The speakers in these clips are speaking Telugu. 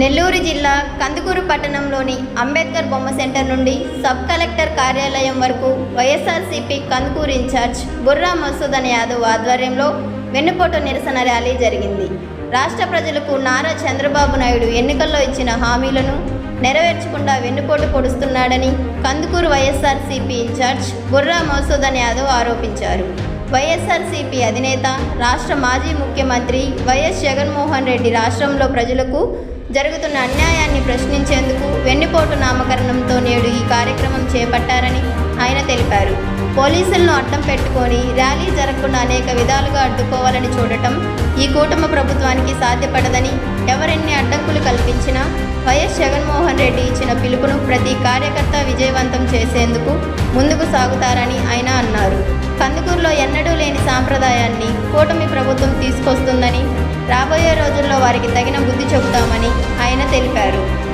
నెల్లూరు జిల్లా కందుకూరు పట్టణంలోని అంబేద్కర్ బొమ్మ సెంటర్ నుండి సబ్ కలెక్టర్ కార్యాలయం వరకు వైఎస్ఆర్సీపీ కందుకూరు ఇన్ఛార్జ్ బుర్రా మసూదన్ యాదవ్ ఆధ్వర్యంలో వెన్నుపోటు నిరసన ర్యాలీ జరిగింది. రాష్ట్ర ప్రజలకు నారా చంద్రబాబు నాయుడు ఎన్నికల్లో ఇచ్చిన హామీలను నెరవేర్చకుండా వెన్నుపోటు పొడుస్తున్నాడని కందుకూరు వైఎస్ఆర్సీపీ ఇన్ఛార్జ్ బుర్రా మసూదన్ యాదవ్ ఆరోపించారు. వైఎస్ఆర్సీపీ అధినేత రాష్ట్ర మాజీ ముఖ్యమంత్రి వైఎస్ జగన్మోహన్ రెడ్డి రాష్ట్రంలో ప్రజలకు జరుగుతున్న అన్యాయాన్ని ప్రశ్నించేందుకు వెన్నుపోటు నామకరణంతో నేడు ఈ కార్యక్రమం చేపట్టారని ఆయన తెలిపారు. పోలీసులను అడ్డం పెట్టుకొని ర్యాలీ జరగకుండా అనేక విధాలుగా అడ్డుకోవాలని చూడటం ఈ కూటమి ప్రభుత్వానికి సాధ్యపడదని ఎవరెన్ని అడ్డంకులు కల్పించినా వైఎస్ జగన్మోహన్ రెడ్డి ఇచ్చిన పిలుపును ప్రతి కార్యకర్త విజయవంతం చేసేందుకు ముందుకు సాగుతారని ఆయన అన్నారు. కందుకూరులో ఎన్నడూ లేని సాంప్రదాయాన్ని కూటమి ప్రభుత్వం తీసుకొస్తుందని రాబోయే రోజుల్లో వారికి తగిన బుద్ధి చెబుతామని ఆయన తెలిపారు.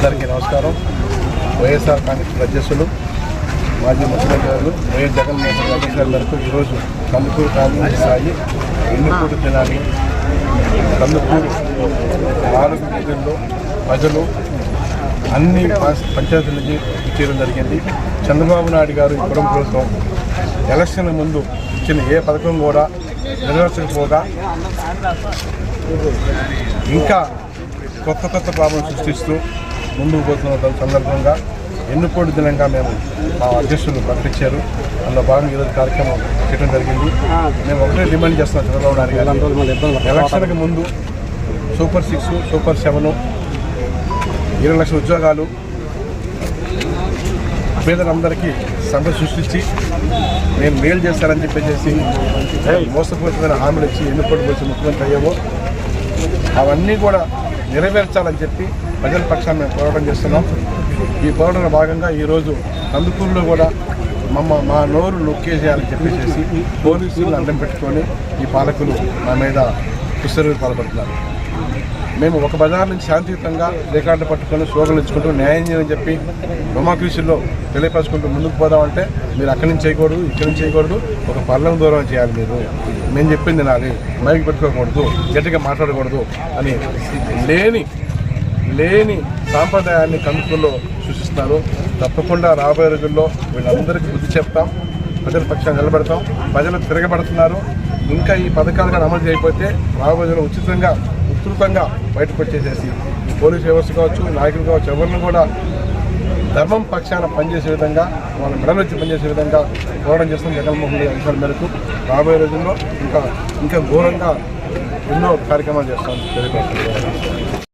అందరికీ నమస్కారం. వైఎస్ఆర్ కాంగ్రెస్ అధ్యక్షులు మాజీ ముఖ్యమంత్రి గారు వైఎస్ జగన్మోహన్ రెడ్డి గారు ఈరోజు కందుకూరు కాంగ్రెస్ స్థాయి ఎన్నికూరు తినాలి కందుకూరు నాలుగు వీధుల్లో ప్రజలు అన్ని పంచాయతీ పంచాయతీల నుంచి చేయడం జరిగింది. చంద్రబాబు నాయుడు గారు ఇవ్వడం కోసం ఎలక్షన్ ముందు ఇచ్చిన ఏ పథకం కూడా నెరవేర్చకపోగా ఇంకా కొత్త కొత్త ప్రాబ్లం సృష్టిస్తూ ముందుకు పోతున్న సందర్భంగా ఎన్నుకోటి దినంగా మేము మా అధ్యక్షులు ప్రకటించారు. అందులో భాగంగా ఈరోజు కార్యక్రమం చేయడం జరిగింది. మేము ఒకటే డిమాండ్ చేస్తున్నాం చంద్రబాబు నాయుడు గారు ఎలక్షన్కి ముందు సూపర్ సిక్స్ సూపర్ సెవెన్ ఇరవై లక్షల ఉద్యోగాలు పేదలందరికీ సంపద సృష్టించి నేను మేలు చేస్తానని చెప్పేసి మోసపూరితమైన హామీలు ఇచ్చి ఎన్నుకోటి వచ్చి ముఖ్యమంత్రి అయ్యావో అవన్నీ కూడా నెరవేర్చాలని చెప్పి ప్రజల పక్షాన మేము పోరాటం చేస్తున్నాం. ఈ పోరాటంలో భాగంగా ఈరోజు కందుకూరులో కూడా మమ్మ మా నోరు నొక్కేసేయాలని చెప్పేసి పోలీసులను అడ్డం పెట్టుకొని ఈ పాలకులు మా మీద కుస్తరు పాల్పడుతున్నారు. మేము ఒక బజార్ నుంచి శాంతియుతంగా రికార్డు పట్టుకొని స్లోగన్లు ఇచ్చుకుంటూ న్యాయం చేయని చెప్పి డొమాక్రసీలో తెలియపరచుకుంటూ ముందుకు పోదామంటే మీరు అక్కడి నుంచి చేయకూడదు ఇక్కడి నుంచి చేయకూడదు ఒక పర్లం దూరం చేయాలి మీరు. మేము చెప్పింది నాది. మైకి పెట్టుకోకూడదు గట్టిగా మాట్లాడకూడదు అని లేని లేని సాంప్రదాయాన్ని కనుకల్లో సూచిస్తారు తప్పకుండా రాబోయే రోజుల్లో వీళ్ళందరికీ బుద్ధి చెప్తాం ప్రజల పక్షాన్ని నిలబెడతాం ప్రజలు తిరగబడుతున్నారు. ఇంకా ఈ పథకాలు కానీ అమలు చేయకపోతే రాబోయే ఉచితంగా విస్తృతంగా బయటకు వచ్చేసేసి పోలీస్ వ్యవస్థ కావచ్చు నాయకులు కావచ్చు ఎవరిని కూడా ధర్మం పక్షాన పనిచేసే విధంగా వాళ్ళ మెడలొచ్చి పనిచేసే విధంగా పోరాటం చేస్తున్న జగన్మోహన్ రెడ్డి అంశాల మేరకు రాబోయే రోజుల్లో ఇంకా ఇంకా ఘోరంగా ఎన్నో కార్యక్రమాలు చేస్తాం తెలియపరుస్తున్నాం